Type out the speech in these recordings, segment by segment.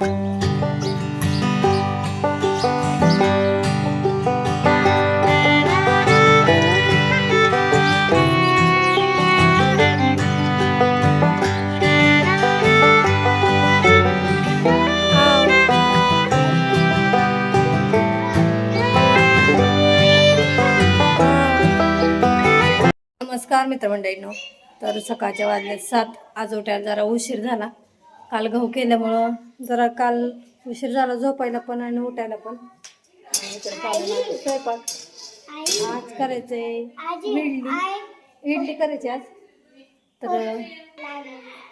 नमस्कार मित्रमंडळींनो. तर सकाळच्या वाजले सात आज उठायला जरा उशीर झाला. काल गहू केल्यामुळं जरा काल उशीर झाला झोपायला पण आणि उठायला पण. स्वयंपाक. आज करायचंय इडली. इडली करायची आज. तर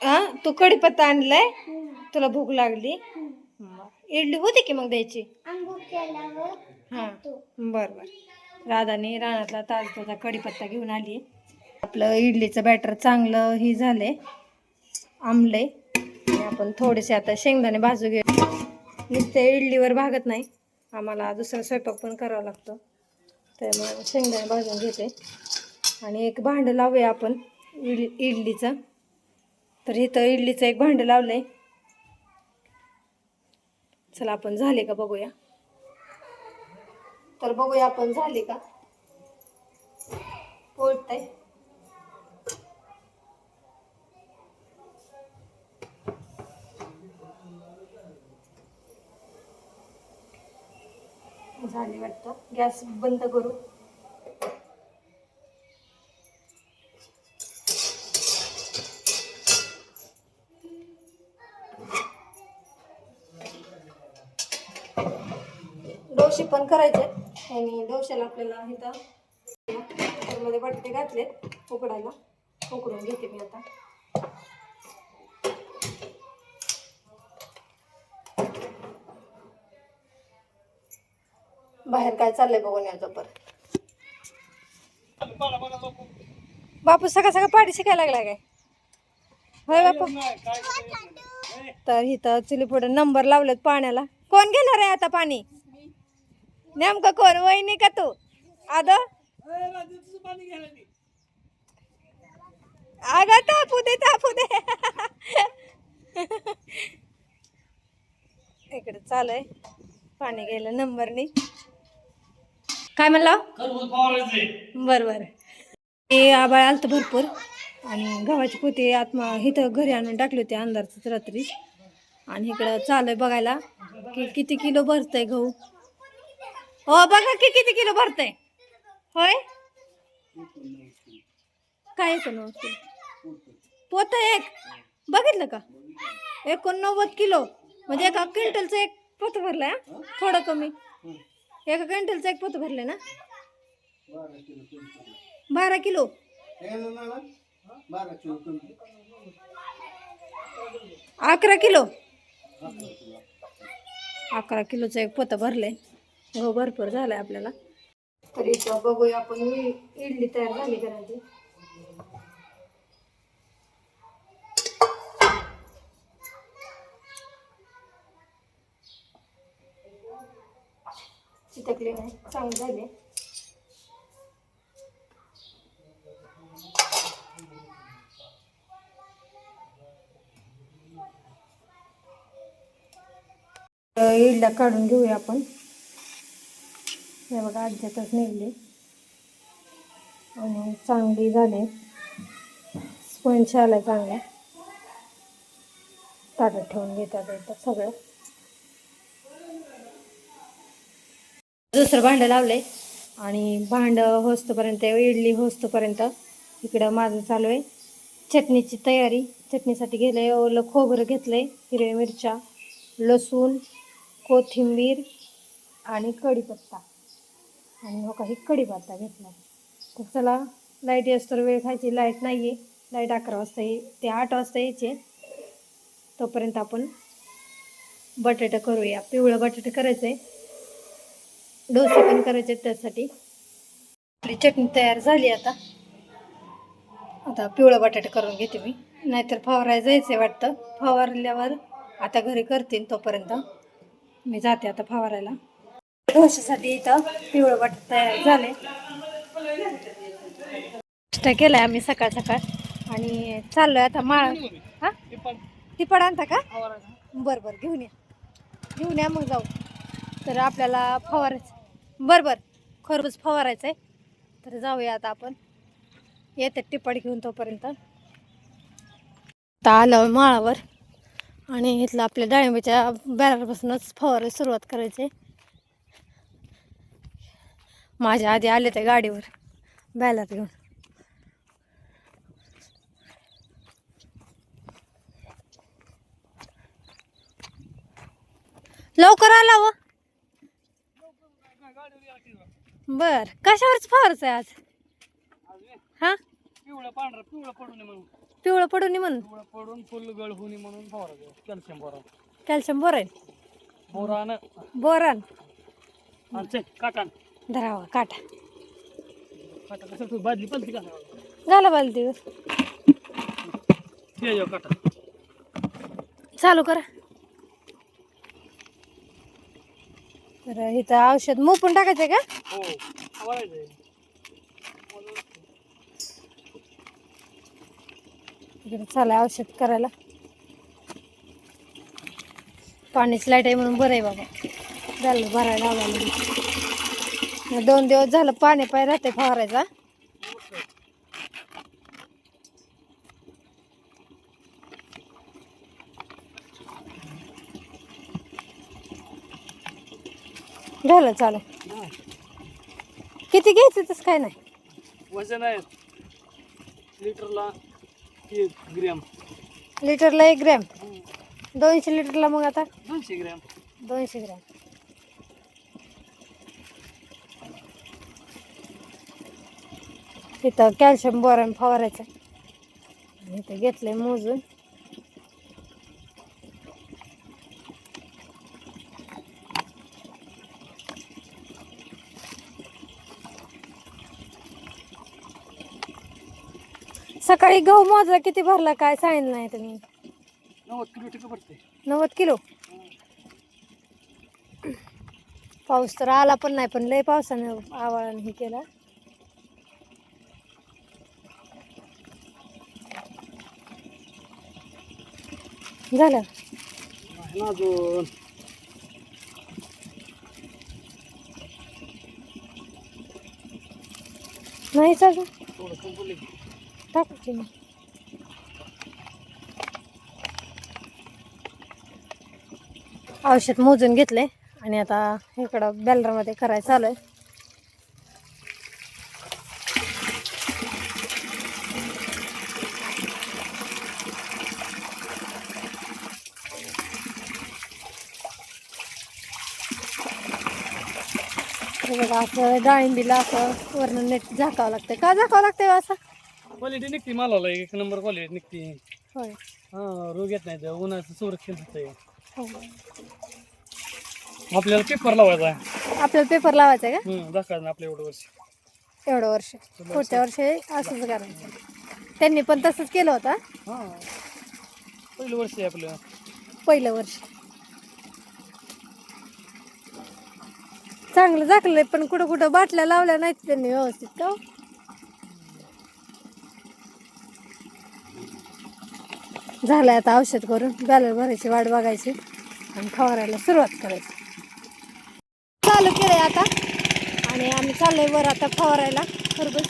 हा तू कढीपत्ता आणलाय? तुला भूक लागली? इडली होती की मग द्यायची? हां. बर बर. राधाने रानातला ताजा कढीपत्ता घेऊन आली. आपलं इडलीचं बॅटर चांगलं ही झालंय. आंबले आणि आपण थोडेसे आता शेंगदाणे भाजू घेऊ. नुसते इडलीवर भागत नाही. आम्हाला दुसरा स्वयंपाक पण करावा लागतो. त्यामुळे शेंगदाणे भाजून घेते. आणि एक भांडं लावूया आपण इड इडलीचं. तर इथं इडलीचं एक भांडं लावलं आहे चला आपण झाले का बघूया? तर बघूया आपण झाली का? पोळतंय. झाली वाटतं. गॅस बंद करू. डोसे पण करायचे. आणि डोश्याला आपल्याला इथं मध्ये बटाटे घातलेत. उकडायला. उकडून घेते मी आता. बाहेर काय चाललंय बघून याचा पर बापू सगळं सगळं पाठी शिकायला लागला काय? होय बापू. तर इथं चुली पुढे नंबर लावलेत पाण्याला. कोण घेणार आहे आता पाणी? नेमकं कोण? वहिनी का तू? आद? अग तापू दे तापू दे. इकडे चालय आहे. पाणी गेलं नंबरनी काय म्हणला? बर बर. हे आबाळ आलतं भरपूर. आणि गव्हाची पोती आत्मा इथं घरी आणून टाकली होती अंधारच रात्री. आणि इकडं चालू आहे बघायला की किती किलो भरतंय गहू. हो बघा की किती किलो भरतंय. होय? काय एकोणनव्वद किलो? पोत एक. बघितलं का? एकोणनव्वद किलो. म्हणजे एका क्विंटलचं एक पोत भरलंय? थोडं कमी. एका क्विंटलचं एक पोत भरलंय ना? बारा किलो अकरा किलो? अकरा किलोचं एक पोतं भरलंय. गहू भरपूर झालाय आपल्याला. तरी इथं बघूया आपण इडली तयार झाली करायची चितकली नाही. चांगले झाले. इडल्या काढून घेऊया आपण. हे बघा अर्ध्यातच नेले. आणि चांगली झाले. स्पंज आला चांगला. ताटात ठेवून घेतात सगळं. दुसरं भांडं लावलंय. आणि भांडं होस्तपर्यंत इडली होस्तपर्यंत इकडं माझं चालू आहे. चटणीची तयारी चटणीसाठी गेलंय ओलं खोबरं घेतलंय हिरव्या मिरच्या लसूण कोथिंबीर आणि कढीपत्ता. आणि हो काही कढीपत्ता घेतला तर चला लाइट असतो वेळ खायची. लाइट नाही आहे लाइट अकरा वाजता ये ते आठ वाजता यायचे. तोपर्यंत आपण बटाटा करूया. पिवळं बटाटे करायचं आहे डोसे पण करायचे आहेत त्यासाठी. आपली चटणी तयार झाली आता. आता पिवळं बटाटे करून घेते मी. नाहीतर फवारायला जायचं आहे वाटतं. फवारल्यावर आता घरी करतील तोपर्यंत. मी जाते आता फवारायला. डोशासाठी इथं पिवळं बटाटे तयार झाले. नाश्ता केलाय आम्ही सकाळ सकाळ. आणि चाललोय आता माळ. हा? तिपड आणता का? बरं बरं. घेऊन या. घेऊन या मग जाऊ. तर आपल्याला फवारायचं. बरं बरं. खरबूज फवारायचं आहे तर जाऊया आता आपण. येते टिपाड घेऊन तोपर्यंत. आता आलं माळावर. आणि इथलं आपल्या डाळिंबाच्या बॅनरपासूनच फवारायला सुरुवात करायची. माझ्या आधी आले त्या गाडीवर. बॅलर घेऊन. लवकर आला व. बर. कशावरच फवारच आहे आज? हा? पिवळं पांढरं पिवळं पडू नये म्हणून. पिवळं पडून नये म्हणून? पिवळं पडून फुल गळ होऊ नये म्हणून फवारायचं कॅल्शियम बोरा कॅल्शियम बोर आहे? बोरान. बोरान. आणि काटान धरावा काटा. काटा कसं तू बादली पलती का? झालं ते जाऊ काटा. चालू करा. तर इथं औषध मोपून टाकायचं का? हो इकडे चालू औषध करायला. पाणीच लाइट आहे म्हणून बरं आहे बाबा. झालं भरायला लावलं दोन दिवस झालं पाणी पाय राहते फवारायचा झालं चालू किती घ्यायचं तसं काय नाही? वजन आहे लिटरला एक ग्रॅम. लिटरला एक ग्रॅम. दोनशे लिटरला मग आता? दोनशे ग्रॅम. दोनशे ग्रॅम. इथं कॅल्शियम बोरॉन फवारायचं. इथं घेतलंय मोजून. सकाळी गहू मोजा किती भरला काय सांगितलं नाही तुम्ही? नव्वद किलो टिकं नव्वद किलो? पाऊस तर आला पण नाही पण लय पावसानं आवाळानं हे केला. झालं? आहे ना अजून. नाहीच अजून? थोडं संपले टाकायची मग औषध मोजून घेतले आणि आता इकडं बॅलरमध्ये करायचं चालू आहे. बघा असं डाळिंबीला असं वरण नेट झाकावं लागतं का झाकावं लागतंय हो असं? क्वालिटी निघते मालाला एक नंबर क्वालिटी निघते. होय. हा रोग येत नाही उन्हाचं संरक्षण होतंय. हो. आपल्याला पेपर लावायचा आहे. आपल्याला पेपर लावायचा आहे हम्म, दाखवायचं ना आपल्या एवढं वर्ष. का एवढं वर्ष. पुढच्या वर्षी असंच करायचं. त्यांनी पण तसंच केलं होतं. हा. पहिलं वर्ष आहे आपलं. पहिलं वर्ष. चांगलं झाकलंय पण कुठं कुठं बाटल्या लावल्या नाहीत त्यांनी व्यवस्थित का झालं आहे आता औषध करून बॅलर भरायची वाट बघायची आणि फवारायला सुरुवात करायची. चालू केलंय आता आणि आम्ही चाललोय वर आता फवारायला. खरबूज.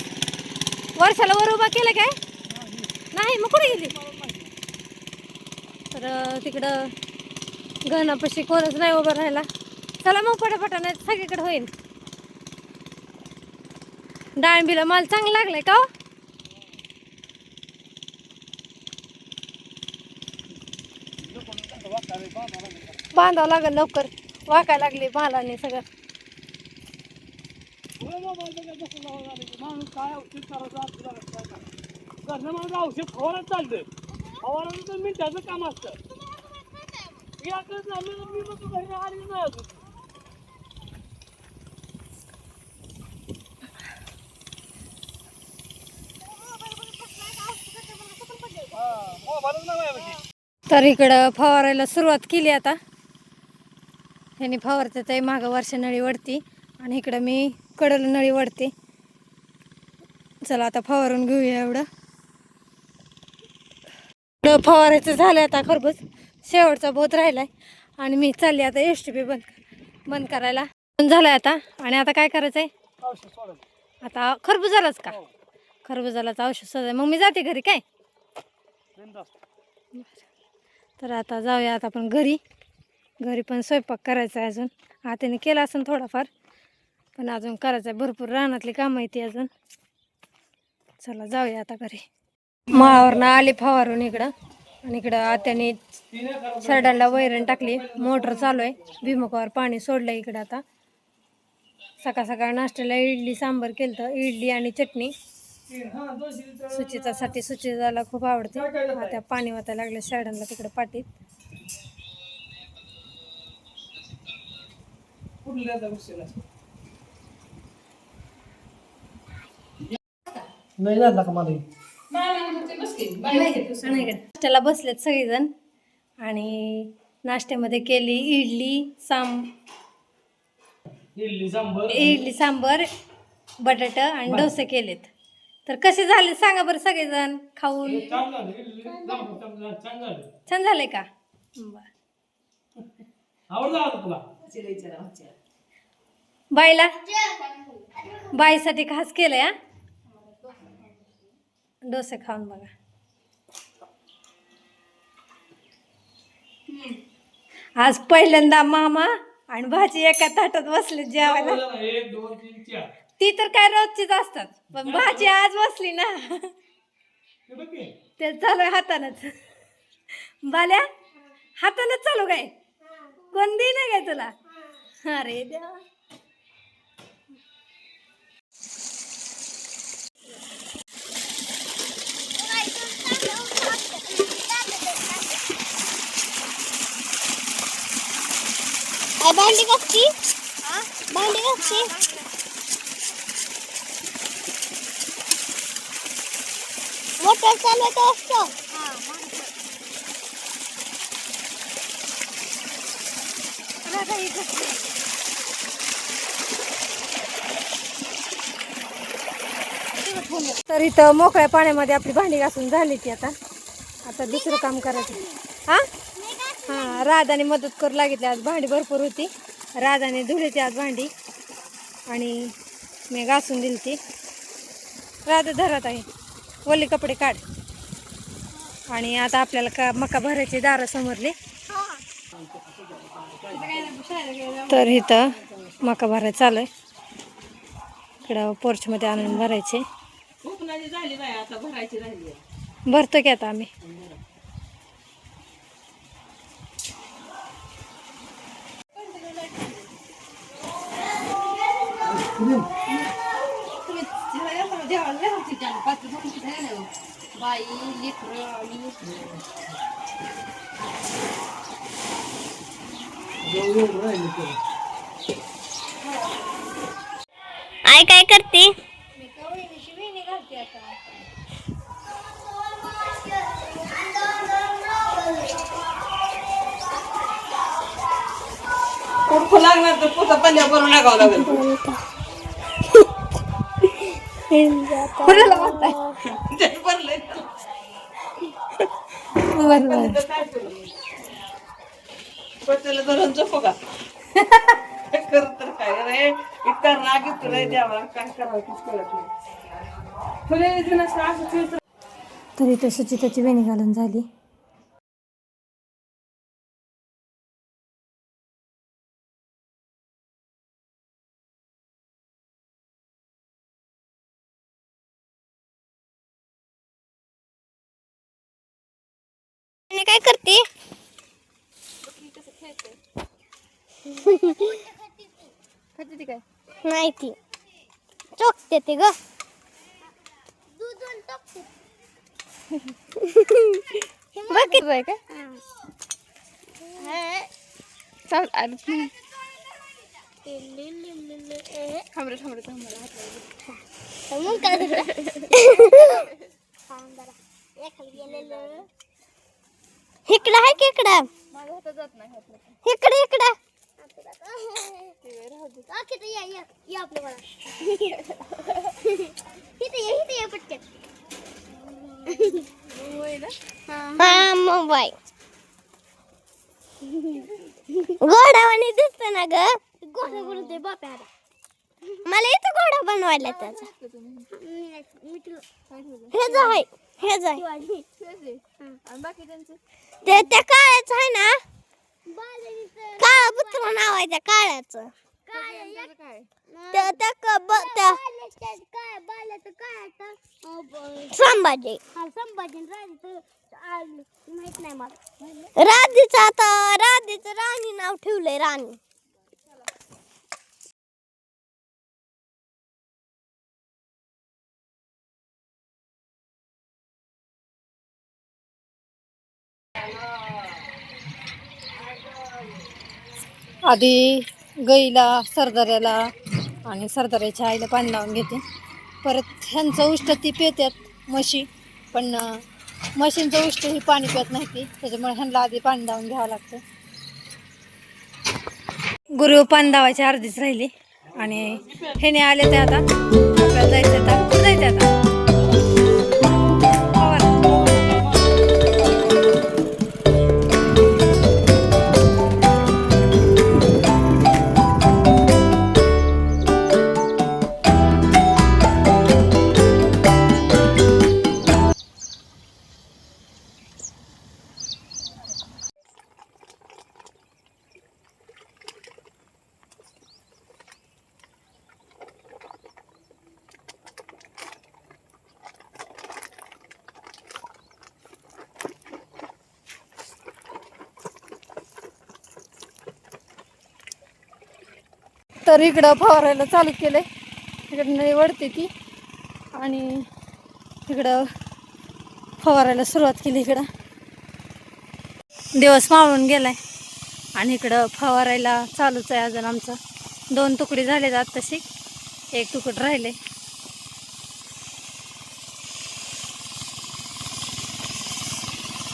वर्षाला वर उभा केलं काय? नाही मग कुठे गेली? तर तिकडं गहनापाशी कोणच नाही उभं राहायला. चला मग पटापटा नाही सगळीकडे होईल. डाळिंबीला माल चांगला लागलाय का हो? बांधावं लागेल लवकर. वाकायला लागले मालाने सगळं. माणूस काय हो, औषध करायचं औषध चालतं फवारायला मिनिटाचं काम असतं मी झालं मी नाही मोबाईलच नाही तर इकडं फवारायला सुरुवात केली आता. ह्याने फवारते ते मागं वर्ष नळी वडती आणि इकडं मी कडल नळी वडते. चला आता फवारून घेऊया एवढं. फवारायचं झालं आता खरबूज. शेवटचा बोत राहिलाय. आणि मी चालली आता एस टी पी बंद बंद करायला. बंद झालंय आता. आणि आता काय करायचं आहे आता खरबुजालाच का. खरबुजालाच औषध सध्या मग मी जाते घरी काय. तर आता जाऊया आता आपण घरी. घरी पण स्वयंपाक करायचा आहे अजून. हाताने केला असेल थोडाफार पण अजून करायचं आहे. भरपूर रानातली कामं आहे ती अजून. चला जाऊया आता घरी. माळावरनं आले फवारून इकडं. आणि इकडं आत्याने तिने सरडाला वैरण टाकली. मोटर चालू आहे. भीमुखावर पाणी सोडलं इकडं आता. सकाळ सकाळ नाश्त्याला इडली सांबर केलं इडली आणि चटणी. सुचितासाठी सुचिताला खूप आवडते. आता पाणी वाचायला लागलं शर्डांना तिकडे नाही झाला का मला नाश्त्याला बसलेत सगळेजण. आणि नाश्त्यामध्ये केली इडली सांब इडली सांबर. इडली सांबर बटाटा आणि डोसे केलेत. तर कसे झाले? सांगा बरं सगळेजण खाऊन. छान झालं. का? बाईला? बाईसाठी खास केलंय हा? डोसे खाऊन बघा. आज पहिल्यांदा मामा आणि भाजी एका ताटात बसले जेवायला? एक दोन तीन चार. ती तर काय रोजचीच असतात. पण भाजी आज बसली ना. हे. ते चालू हातानच. बाल्या हातानच चालू काय? कोण दे ना काय तुला? अरे देवा. आई भांडी कसली भांडी मोटर तर इथं मोकळ्या पाण्यामध्ये आपली भांडी घासून झाली ती आता. आता दुसरं काम करायचं. हा? हा राधाने मदत करू लागितली आज भांडी भरपूर होती. राधाने धुली ती आज भांडी. आणि मी घासून दिली ती. राधा धरत आहे वल्ले कपडे काढ. आणि आता आपल्याला का मका भरायची दारं समोरली. तर इथं मका भरायचं चालू आहे. इकडं पोर्चमध्ये आणून भरायचे. भरतो की आता आम्ही. बाई लेकरं आणि आई काय करते? लागणार तर पुढचा पल्ल्या भरून टाकावं लागेल कुणाला म्हणताय? काय करू? पत्त्याला धरून झोपू का? करत तर काय रे? इतका राग येतो रे देवा. काय करावं तेच कळत नाही. फुले असं असं फिरतं. तर इथं सुचिताची वेणी घालून झाली. आणि काय करते? नाही ती चोखते ते ग. बघ किती बाय काय चाल अरे थांबरे थांबरे काय इकडं आहे की इकडं? इकडे इकडं. इथं या या या आपल्या मला. इथं ये इथं ये पटकन. हा. मोबाईल. पाणी दिसतं ना ग. घोडा बनवते बाप्याला मला इथं घोडा बनवायला त्याचा हेच आहे हेच आहे ते त्या काळ्याचं आहे ना? काळा पुत्र नाव आहे त्या काळ्याचं. त्या त्या क- ब- त्या संभाजी. संभाजी माहीत नाही मला. राधीचं आता राधीचं राणी नाव ठेवलंय राणी. आधी गाईला सरदाऱ्याला आणि सरदाऱ्याच्या आईला पाणी लावून घेते. परत ह्यांचं उष्ट ती पितात म्हशी पण म्हशींचं उष्ट ही पाणी पित नाही ती त्याच्यामुळे ह्यांना आधी पाणी लावून घ्यावं लागतं. गुरु पाणी लावायची अर्धीच राहिली आणि ह्याने आले ते आता. आपल्याला जायचं आता. जायचं आता? तर इकडं फवारायला चालू केलं आहे इकडं नळी वडते ती. आणि इकडं फवारायला सुरुवात केली इकडं. दिवस मावळून गेलाय. आणि इकडं फवारायला चालूच आहे अजून आमचं. दोन तुकडे झाले जात तशी एक तुकड राहिले.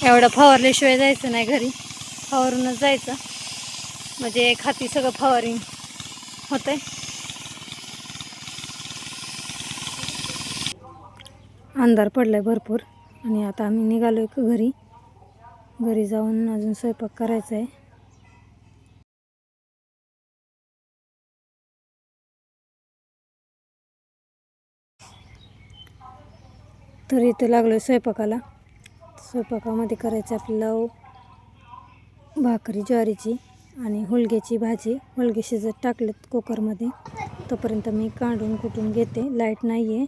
एवढं फवारल्याशिवाय जायचं नाही घरी. फवारूनच जायचं. म्हणजे एक हाती सगळं फवारिंग होते अंधार पडलाय भरपूर. आणि आता आम्ही निघालो आहे घरी. घरी जाऊन अजून स्वयंपाक करायचा आहे. तर इथे आहे स्वयंपाकाला. स्वयंपाकामध्ये करायचं आपल्याला भाकरी ज्वारीची. आणि होलग्याची भाजी होलगे शिजत टाकलेत कुकरमध्ये तोपर्यंत मी काढून कुटून घेते लाइट नाही आहे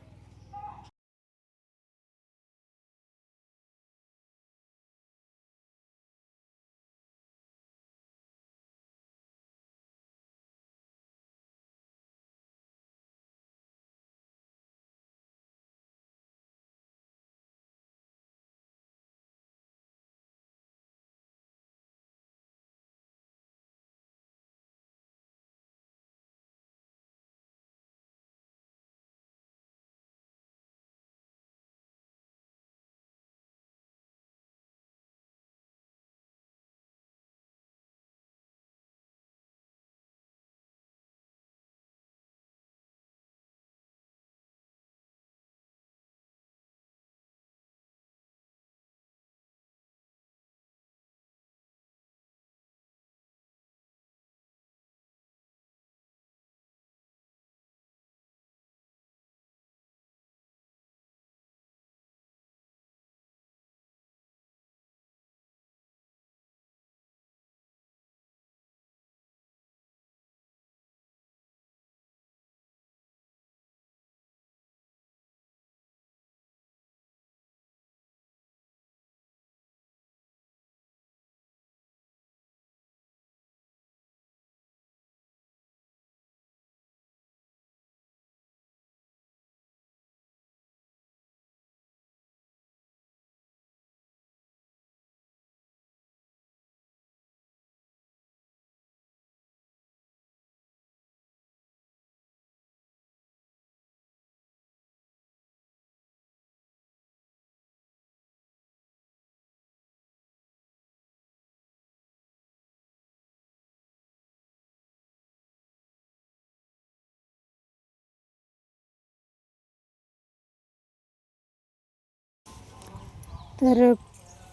तर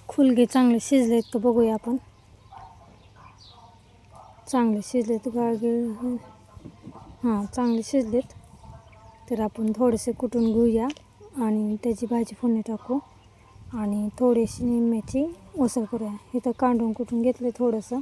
खुलगे चांगले शिजले आहेत का बघूया आपण. चांगले शिजलेत गाळगे हां चांगले शिजलेत तर आपण थोडेसे कुटून घेऊया आणि त्याची भाजी फोडणी टाकू आणि थोडीशी निम्म्याची उसळ करूया. इथं कांडून कुटून घेतलं थोडंसं.